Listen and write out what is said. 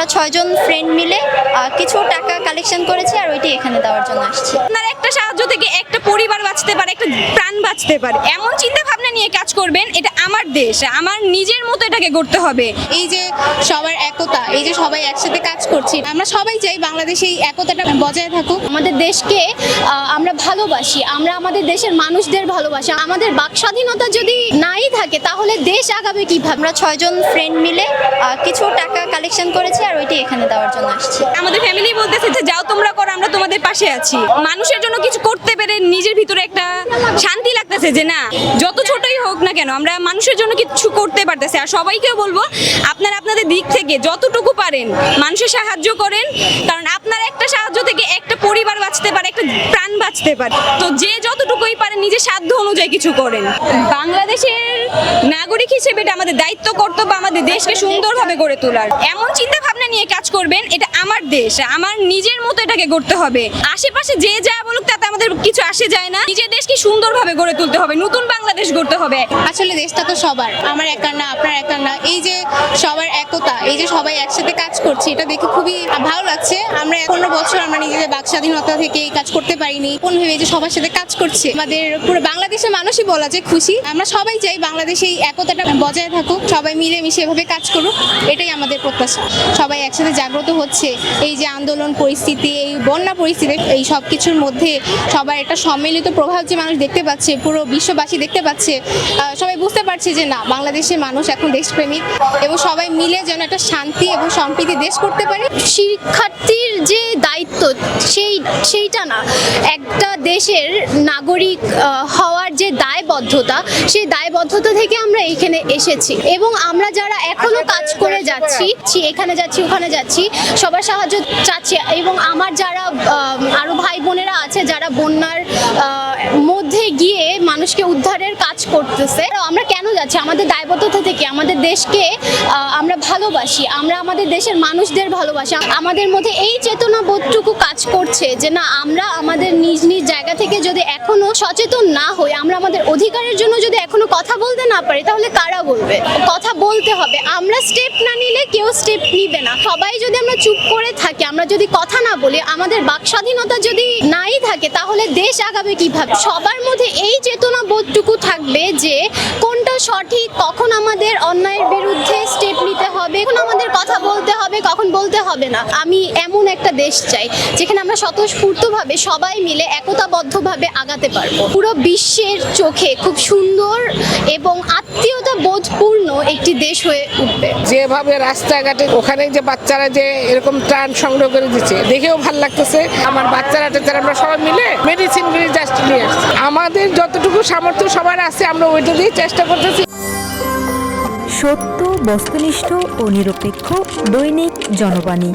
আমরা ছয়জন ফ্রেন্ড মিলে কিছু টাকা কালেকশন করেছি আর ওইটি এখানে দেওয়ার জন্য আসছি। আপনার একটা সাহায্য থেকে একটা পরিবার বাঁচতে পারে, একটা বাঁচতে পারে। এমন চিন্তা ভাবনা নিয়ে কাজ করবেন, এটা আমার দেশ, আমার নিজের মতো এটাকে করতে হবে। এই যে সবার একতা, এই যে সবাই একসাথে কাজ করছি, আমরা সবাই চাই বাংলাদেশে এই একতাটা বজায় থাকুক। আমাদের দেশকে আমরা ভালোবাসি, আমরা আমাদের দেশের মানুষদের ভালোবাসি। আমাদের বাক স্বাধীনতা যদি নাই থাকে, তাহলে দেশ আগাবে কীভাবে? আমরা ছয়জন ফ্রেন্ড মিলে কিছু টাকা কালেকশন করেছি আর ওইটি এখানে দেওয়ার জন্য আসছি। আমাদের ফ্যামিলি বলতেছে যে, যাও তোমরা করো, আমরা তোমাদের পাশে আছি। মানুষের জন্য কিছু করতে পেরে নিজের ভিতরে একটা শান্তি লাগতেছে যে না, যত ছোটই হোক না কেন, আমরা মানুষের জন্য কিছু করতে পারতেছি আর সবাইকে বলব, আপনারা আপনাদের দিক থেকে যতটুকু পারেন মানুষের সাহায্য করেন, কারণ আপনার একটা সাহায্য থেকে একটা পরিবার বাঁচতে পারে, একটা প্রাণ বাঁচতে পারে। তো যে যতটুকুই পারেন নিজের সাধ্য অনুযায়ী কিছু করেন। বাংলাদেশের নাগরিক হিসেবে এটা আমাদের দায়িত্ব, কর্তব্য, আমাদের দেশকে সুন্দরভাবে গড়ে তোলার। এমন চিন্তা ভাবনা নিয়ে কাজ করবেন, এটা আমার দেশ, আমার নিজের মতো এটাকে করতে হবে। আশেপাশে যে যা বলুক তাতে আমাদের কিছু আসে যায় না। নিজের দেশকে সুন্দরভাবে গড়ে তুলতে হবে, নতুন বাংলাদেশ গড়তে হবে। আসলে দেশটা তো সবার, আমার একার না, আপনার একার না। এই যে সবার একতা, এই যে সবাই একসাথে কাজ করছি, এটা দেখে খুবই ভালো লাগছে। আমরা পনেরো বছর আমরা নিজেদের বাক স্বাধীনতা থেকে এই কাজ করতে পারিনি। কোন ভেবে যে সবার সাথে কাজ করছে। আমাদের পুরো বাংলাদেশের মানুষই বলা যায় খুশি। আমরা সবাই চাই বাংলাদেশে এই একতাটা বজায় থাকুক। সবাই মিলে মিশে এভাবে কাজ করুক। এটাই আমাদের প্রত্যাশা। সবাই একসাথে জাগ্রত হচ্ছে। এই যে আন্দোলন পরিস্থিতি এই বন্যা পরিস্থিতি এই সব কিছুর মধ্যে সবার একটা সম্মিলিত প্রভাব যে মানুষ দেখতে পাচ্ছে পুরো বিশ্ববাসী দেখতে পাচ্ছে সবাই বুঝতে পারছে যে না বাংলাদেশের মানুষ এখন দেশপ্রেমিক এবং সবাই মিলে যেন একটা শান্তি এবং সম্প্রীতি দেশ করতে পারে। শিক্ষার্থীর যে দায়িত্ব সেই সেইটা না একটা দেশের নাগরিক আহ, হওয়ার যে দায়বদ্ধতা সেই দায়বদ্ধতা থেকে আমরা এইখানে এসেছি। এবং আমরা যারা এখনও কাজ করে যাচ্ছি এখানে যাচ্ছি ওখানে যাচ্ছি সবার সাহায্য চাচ্ছি। এবং আমার যারা আরও ভাই বোনেরা আছে যারা বন্যার মধ্যে গিয়ে মানুষকে উদ্ধারের কাজ করতেছে আমরা কেন যাচ্ছি? আমাদের দায়বদ্ধতা থেকে, আমাদের দেশকে আমরা ভালোবাসি, আমরা আমাদের দেশের মানুষদের ভালোবাসি। আমাদের মধ্যে এই চেতনা বোধটুকু কাজ করছে যে, না, আমরা আমাদের নিজ নিজ জায়গা থেকে যদি এখনও সচেতন না হই, আমরা আমাদের অধিকারের জন্য যদি এখনও কথা বলতে না পারি, তাহলে কারা বলবে? কথা বলতে হবে। আমরা স্টেপ না নিলে কেউ স্টেপ নিবে না। সবাই যদি আমরা চুপ করে থাকি, আমরা যদি কথা না বলি, আমাদের বাক স্বাধীনতা যদি নাই থাকে তাহলে দেশ আগাবে কীভাবে? সবার মধ্যে এই চেতনা বোধটুকু থাকবে যে কোনটা সঠিক, কখন আমাদের অন্যায়ের বিরুদ্ধে স্টেপ নিতে হবে, কখন আমাদের কথা বলতে হবে, কখন বলতে হবে না। আমি এমন একটা দেশ চাই, যেখানে আমরা স্বতঃস্ফূর্তভাবে সবাই মিলে একতাবদ্ধভাবে আগাতে পারব। পুরো বিশ্বের চোখে খুব সুন্দর এবং আত্মীয়তা বোধপূর্ণ একটি দেশ হয়ে উঠবে। যেভাবে রাস্তাঘাটে ওখানে যে বাচ্চারা যে এরকম ত্রাণ সংগ্রহ করে দিচ্ছে, দেখেও ভালো লাগতেছে। আমার বাচ্চারা টাচ্চারা আমরা সবাই মিলে মেডিসিন জাস্ট নিয়ে আসছি। আমাদের সামর্থ্য সবার আছে আমরা ওইটা দিয়ে চেষ্টা করতেছি। সত্য বস্তুনিষ্ঠ ও নিরপেক্ষ দৈনিক জনবাণী।